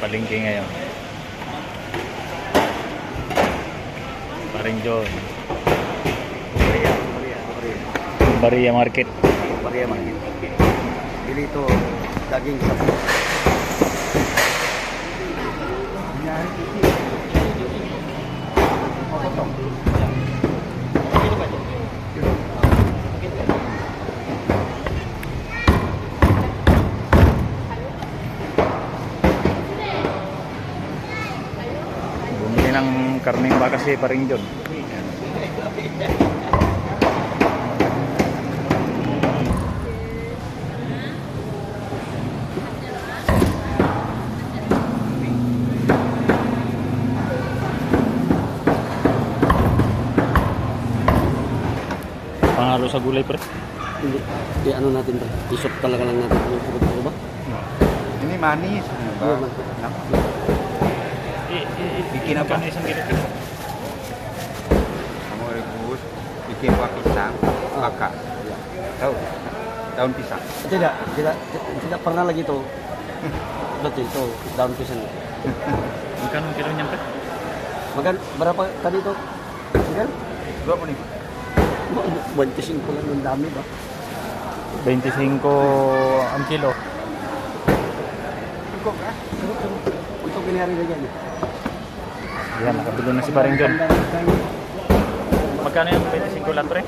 palengke ngayon. Paring John. Maria, Maria, Maria. Baria Market. Maria Market. Bili ito daging sapi. Bumili karning baka si Paring John. Pangalo sa gulay pre. Hindi, di ano natin ba? Isop talaga lang natin. Ano ba? Ini manis. Iya, Bang. Bikin apa? Kamu rebus, bikin kuah pisang, bakar. Tahu? Daun pisang. Tidak, tidak, tidak pernah lagi itu. Betul itu daun pisang. Magkano kilo niyan pre? Makan berapa tadi itu? Kan? Dua puluh lima. Bantisin ko lang ng dami ba? 25 ang kilo. Cukup kan? Untuk kinari na yan. Yan, nakabilo na si Paring John. Magkano yung 25 lang pre?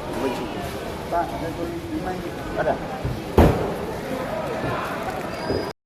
Ada.